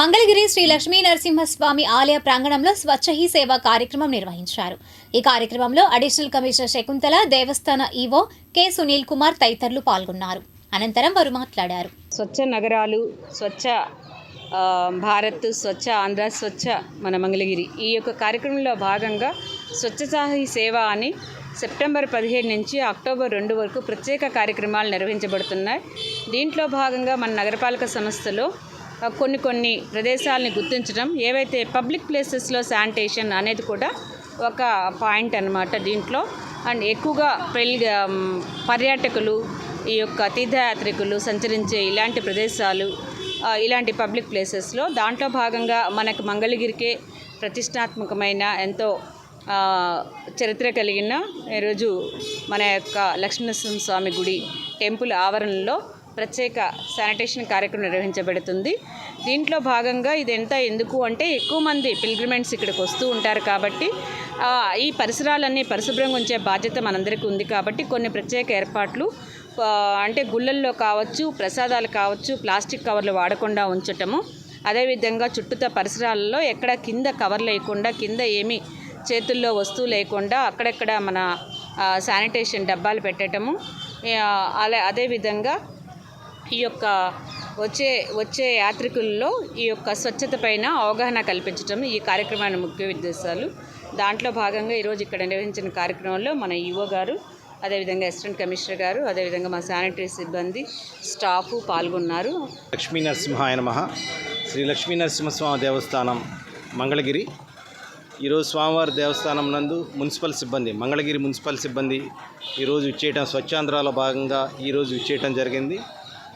మంగళగిరి శ్రీ లక్ష్మీ నరసింహస్వామి ఆలయ ప్రాంగణంలో స్వచ్ఛ హీ సేవ కార్యక్రమం నిర్వహించారు. ఈ కార్యక్రమంలో అడిషనల్ కమిషనర్ శకుంతల దేవస్థాన ఈవో కె సునీల్ కుమార్ తదితరులు పాల్గొన్నారు. అనంతరం వారు మాట్లాడారు. స్వచ్ఛ నగరాలు స్వచ్ఛ భారత్ స్వచ్ఛ ఆంధ్ర స్వచ్ఛ మన మంగళగిరి ఈ యొక్క కార్యక్రమంలో భాగంగా స్వచ్ఛసాహి సేవ అని సెప్టెంబర్ పదిహేడు నుంచి అక్టోబర్ రెండు వరకు ప్రత్యేక కార్యక్రమాలు నిర్వహించబడుతున్నాయి. దీంట్లో భాగంగా మన నగరపాలక సంస్థలో కొన్ని కొన్ని ప్రదేశాలని గుర్తించడం ఏవైతే పబ్లిక్ ప్లేసెస్లో శానిటేషన్ అనేది కూడా ఒక పాయింట్ అన్నమాట దీంట్లో. అండ్ ఎక్కువగా పెళ్ళి పర్యాటకులు ఈ యొక్క తీర్థయాత్రికులు సంచరించే ఇలాంటి ప్రదేశాలు ఇలాంటి పబ్లిక్ ప్లేసెస్లో దాంట్లో భాగంగా మనకు మంగళగిరికే ప్రతిష్టాత్మకమైన ఎంతో చరిత్ర కలిగిన ఈరోజు మన యొక్క లక్ష్మీనరసింహ స్వామి గుడి టెంపుల్ ఆవరణలో ప్రత్యేక శానిటేషన్ కార్యక్రమం నిర్వహించబడుతుంది. దీంట్లో భాగంగా ఇది ఎంత ఎందుకు అంటే ఎక్కువ మంది పిల్గ్రిమెంట్స్ ఇక్కడికి వస్తూ ఉంటారు కాబట్టి ఈ పరిసరాలన్నీ పరిశుభ్రంగా ఉంచే బాధ్యత మనందరికీ ఉంది కాబట్టి కొన్ని ప్రత్యేక ఏర్పాట్లు అంటే గుళ్ళల్లో కావచ్చు ప్రసాదాలు కావచ్చు ప్లాస్టిక్ కవర్లు వాడకుండా ఉంచటము. అదేవిధంగా చుట్టూత పరిసరాలలో ఎక్కడ కింద కవర్ లేకుండా కింద ఏమీ చేతుల్లో వస్తువు లేకుండా అక్కడెక్కడ మన శానిటేషన్ డబ్బాలు పెట్టడము అలా అదేవిధంగా ఈ యొక్క వచ్చే వచ్చే యాత్రికుల్లో ఈ యొక్క స్వచ్ఛత పైన అవగాహన కల్పించడం ఈ కార్యక్రమాన్ని ముఖ్య ఉద్దేశాలు. దాంట్లో భాగంగా ఈరోజు ఇక్కడ నిర్వహించిన కార్యక్రమంలో మన ఈవో గారు అదేవిధంగా అసిస్టెంట్ కమిషనర్ గారు అదేవిధంగా మా శానిటరీ సిబ్బంది స్టాఫ్ పాల్గొన్నారు. లక్ష్మీ నరసింహాయ నమ. శ్రీ లక్ష్మీ నరసింహస్వామి దేవస్థానం మంగళగిరి. ఈరోజు స్వామివారి దేవస్థానం నందు మున్సిపల్ సిబ్బంది మంగళగిరి మున్సిపల్ సిబ్బంది ఈరోజు ఇచ్చేయటం స్వచ్ఛాంధ్రాలో భాగంగా ఈరోజు ఇచ్చేయటం జరిగింది.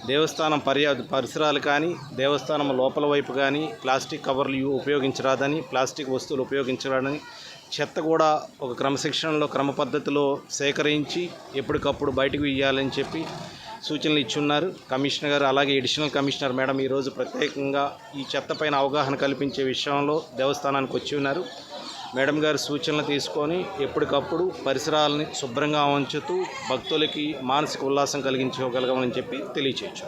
దేవస్థానం పర్యా పరిసరాలు కానీ దేవస్థానం లోపల వైపు కానీ ప్లాస్టిక్ కవర్లు ఇవి ఉపయోగించరాదని ప్లాస్టిక్ వస్తువులు ఉపయోగించరాదని చెత్త కూడా ఒక క్రమశిక్షణలో క్రమ పద్ధతిలో సేకరించి ఎప్పటికప్పుడు బయటకు ఇవ్వాలని చెప్పి సూచనలు ఇచ్చున్నారు. కమిషనర్ గారు అలాగే అడిషనల్ కమిషనర్ మేడం ఈరోజు ప్రత్యేకంగా ఈ చెత్త పైన అవగాహన కల్పించే విషయంలో దేవస్థానానికి వచ్చి ఉన్నారు. మేడం గారి సూచనలు తీసుకొని ఎప్పటికప్పుడు పరిసరాలని శుభ్రంగా ఉంచుతూ భక్తులకి మానసిక ఉల్లాసం కలిగించగలగమని చెప్పి తెలియచేయచ్చు